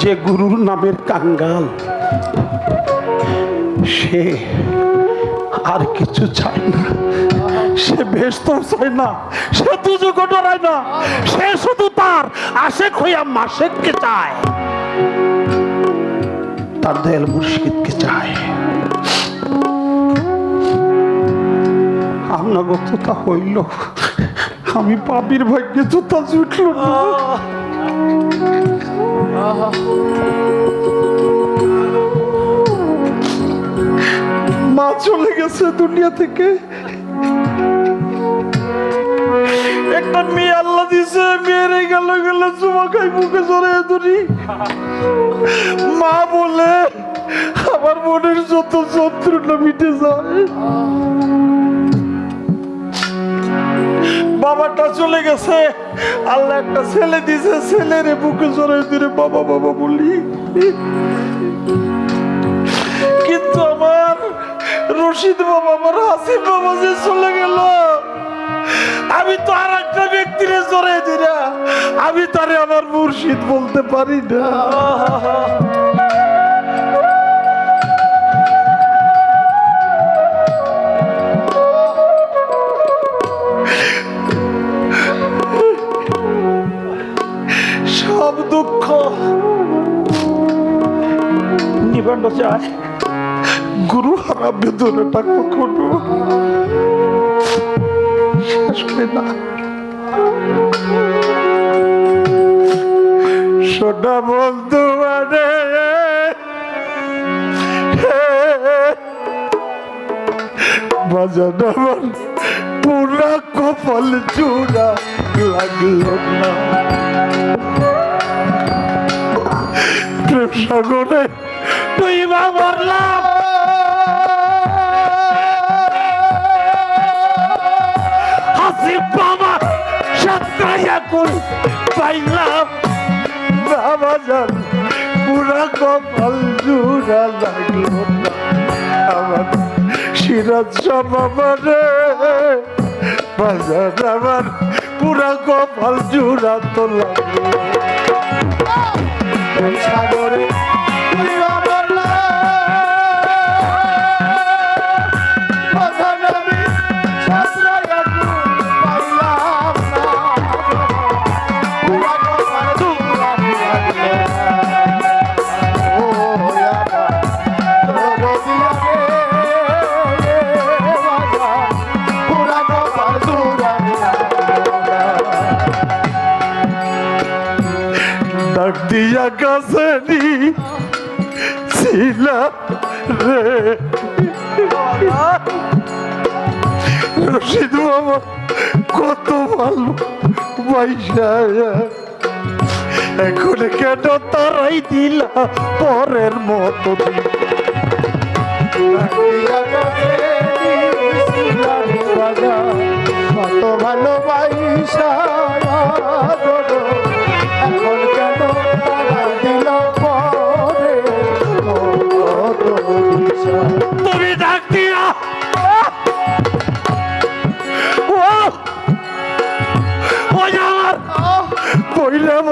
যে গুরুর নামের কাঙ্গাল, সে আর কিছু চায় না। সে ব্যস্ত চায় না, সে দুযোগ ডরায় না, সে শুধু তার আশেক হইয়া মাসেককে চায়। তার দয়াল মুর্শিদকে চায়। আপনাকে জুতা হইল আমি পাপির ভাগ্যে জুতা জুটল মা চলে গেছে দুনিয়া থেকে। একটা মেয়ে আল্লাহ দিছে, মেয়েরে গেল গেলে চুমা খাই, মুখে জড়ে ধরি। মা বলে, আমার মনের যত যন্ত্রণা মিটে যায়। বাবাটা চলে গেছে। আল্লাহ একটা ছেলে দিছে, ছেলেরে বুকে জড়াই ধরে বাবা বাবা বলি কিন্তু আমার রশিদ বাবা, আমার হাসিফ বাবা যে চলে গেল, আমি তো আর একটা ব্যক্তিরে জড়াই দিরা আমি তারে আমার মুর্শিদ বলতে পারি না। নিবান্ন চায় গুরু হারা শেষ হয় না। সোনা বন্ধু পুরা কপাল লাগল না। সাগরে তুই বা মরলাম। হাসিব বাবা সাতটাইয়া কোন পাইলাম। বাবা যান পুরা কপাল জুড়া লাগল না। আমার তো লাগল। সাগরে রশিদ বাবা কত ভালো পয়সা এখন কেন তারাই দিলা পরের মতো কত ভালো এখন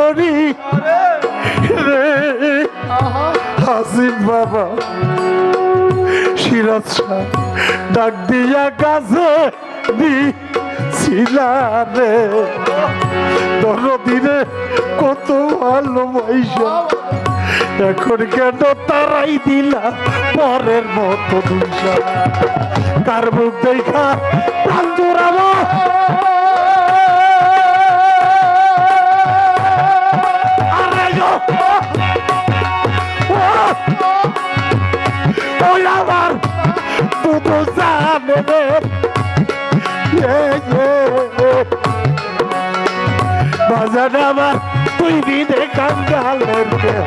মরি রে, হাসিম বাবা, সিরাজ ডাক দিয়া কাছে দি রে। দিনে কত ভালোবাসা এখন কেন তারাই দিলা পরের মতো দুইশা? কার মুখ দেখা প্রাণ ওই আমার দুটো জানে। বাজার আমার তুই বিদে কাঙ্গালের দেহ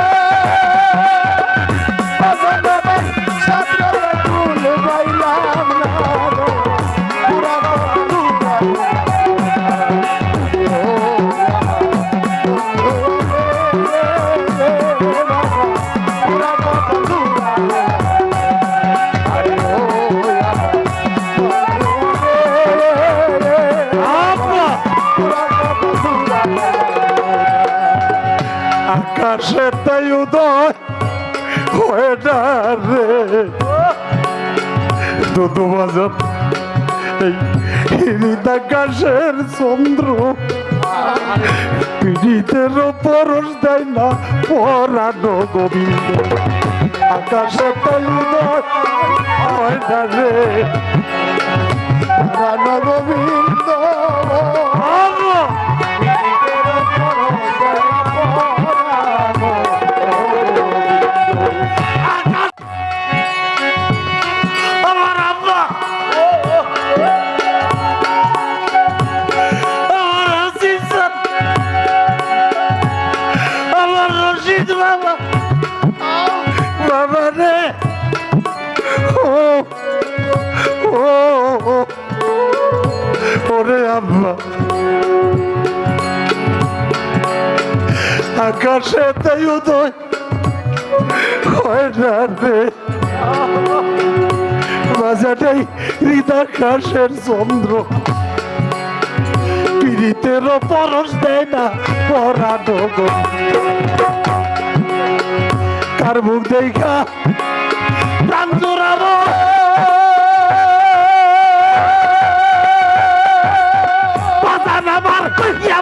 বাজার এই হৃদাকাশের চন্দ্র। পীড়িতের পরশ দেয় না পরানো গোবিন্দ। আকাশে গোবিন্দ। আব্বা আকাশে তাই উদয় বাজাটাই হৃদাকাশের চন্দ্র। পীড়িতের পরশ দেয় না পরানো কার মুখ দেখা? প্রাণ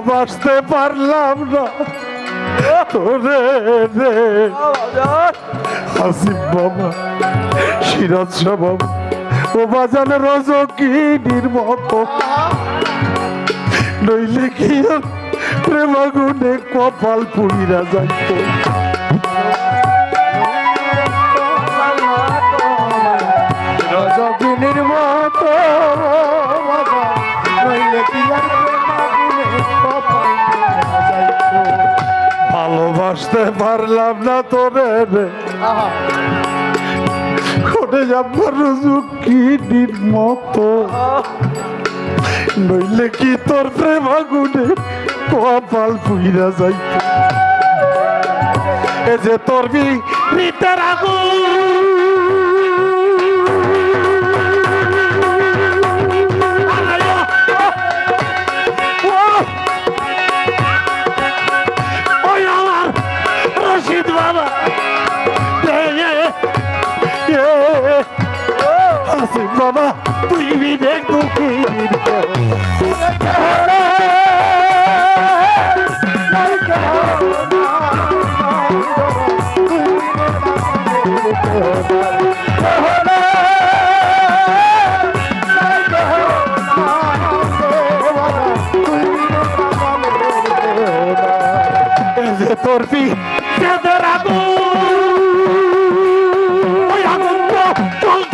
ভালোবাসতে পারলাম না। তোরে রে। হাসিম বাবা, সিরাজ বাবা ও বাজানে রজকিনীর মতো। নইলে কি প্রেমাগুনে কপাল পুড়িরা যাইতো। ভালোবাসতে পারলাম না তোরে রে। যাবার রুজু কি দিন মতো। নইলে কি তোর প্রেমাগুনে কপাল পুইরা যাই এ যে তোর বি রিতার রশিদ বাবা হাসিম বাবা তুই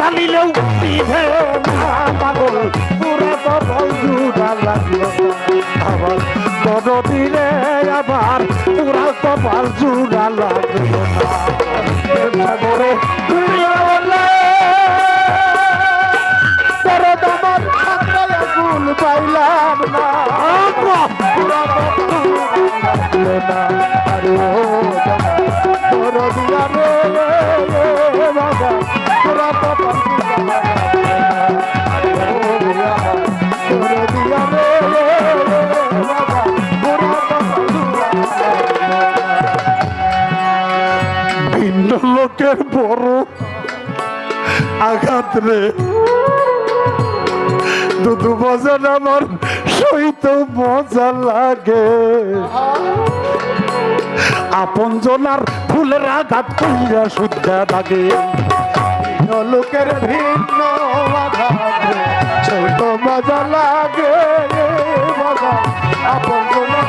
ঢালিলেও নিভে না পাগল পুরা কপাল জুড়া লাগল। আবার পুরা কপাল জুড়া লাগল না। প্রেম সাগরে ডুবিয়া বললে তোর দামার ছাত্রায় আগুন পাইলাম না। লাগল আরে রে দুদু বাজার আমার সহিত মজা লাগে। আপন জনার ফুলের আঘাত কইরা শুদ্ধা লাগে। লোকের ভিন্ন ছোট মজা লাগে আপন জনের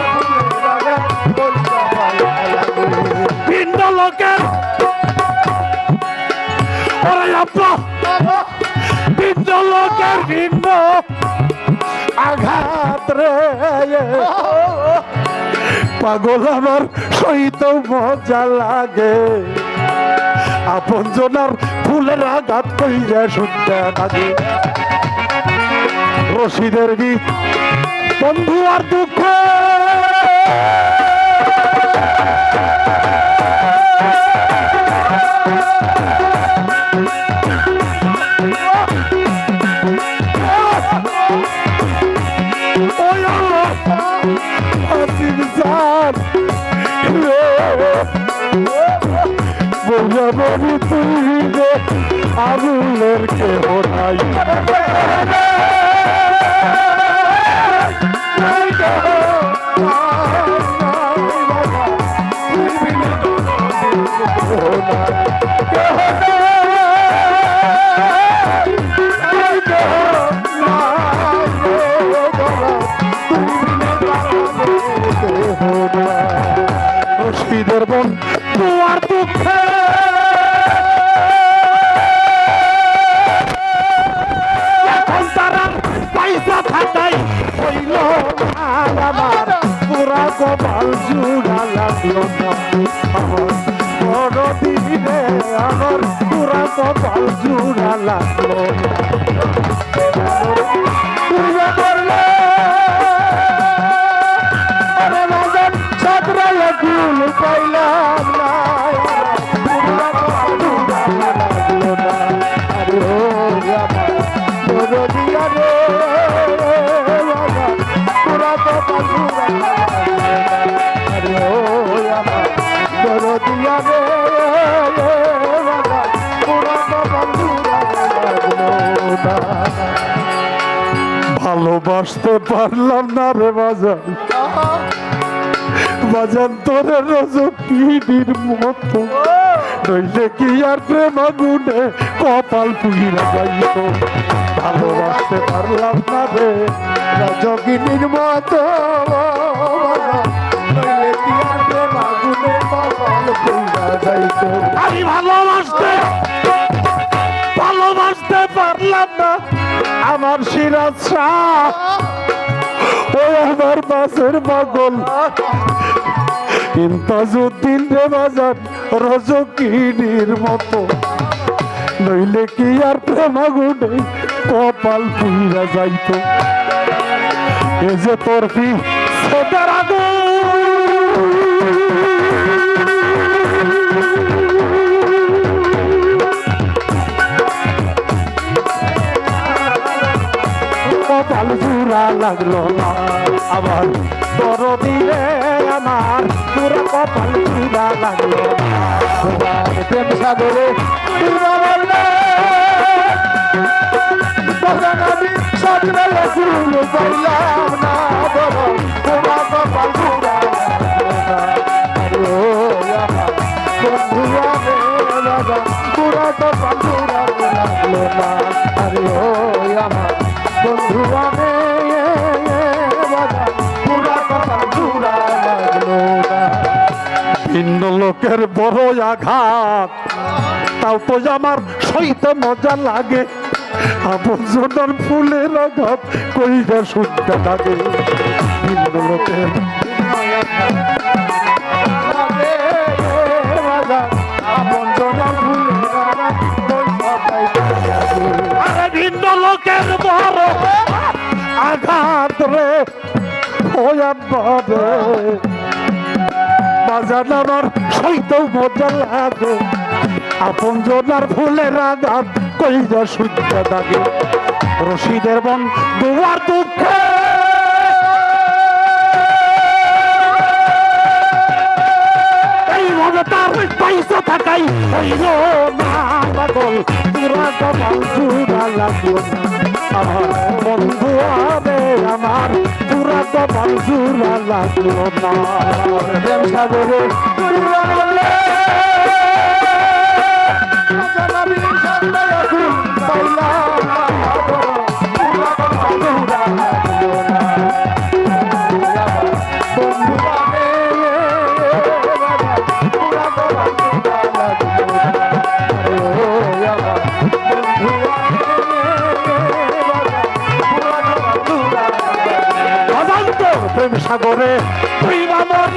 ভিন্ন লোকের ওরে আঘাত পাগল আমার সহিত মজা লাগে। আপন জনার ফুলের আঘাত কইরা শুনতে লাগে। রশিদের গীত, বন্ধু আর দুঃখ কপাল জুড়া লাগল। ভালোবাসতে পারলাম না রে বাজান। বাজান, তোরে রজকিনীর মতো। নইলে কি আর প্রেম আগুনে কপাল পুইরা যাইত? ভালোবাসতে পারলাম না রে রজগিনীর মতো। নইলে কি আর প্রেম আগুনে কপাল পুইরা যাইতো? আমি ভালোবাসতে আমার সিরাজ শাহ আমার বাসের পাগল। ইন্তাজুদ্দিন রে বাজার রজকিনীর মতো। নইলে কি আর প্রেমাগুনে কপাল পুইরা যাইতো? এ যে তোর কি সেটার কপাল জুড়া লাগল না। আবার তোর দিলে আমার পুরো কপাল জুড়া লাগল সাগরে পুরা না আরে ও ভিন্ন লোকের বড় আঘাত। তাও তো আমার সইতে মজা লাগে। আবর্জনার ফুলের আঘাত কইরা শুনতে লাগে। ভিন্ন লোকের আব্বারে বাজান আমার মজা লাগে। আপন জোনার ফুলের আঘাত কইজা সুদ্ধা দাগে রশিদের বন দুয়ার দুঃখে। থাকাই আমার বন্ধু আমার পুরা কপাল চূড়া লাগল না প্রেম সাগরে সাগরে তুই আমার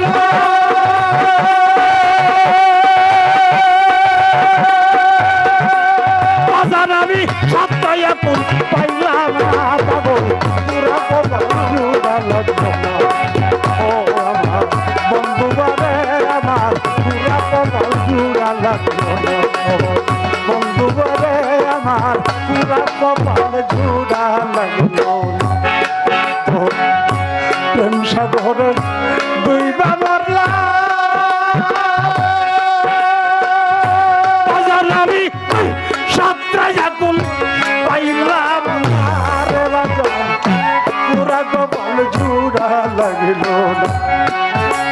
লাগিল না।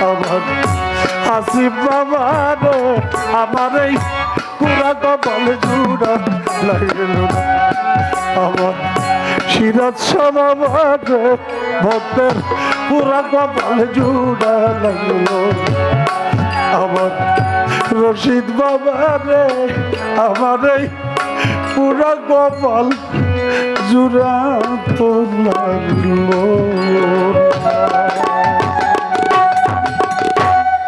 আমার হাসিব বাবা রে আমার এই পুরা কপাল জুড়া লাগিল না। আমার সিরাজ সমাবার ভক্তের পুরা কপাল জুড়া লাগল আমার রশিদ বাবা রে আমার এই পুরা কপাল জুড়া তো লাগল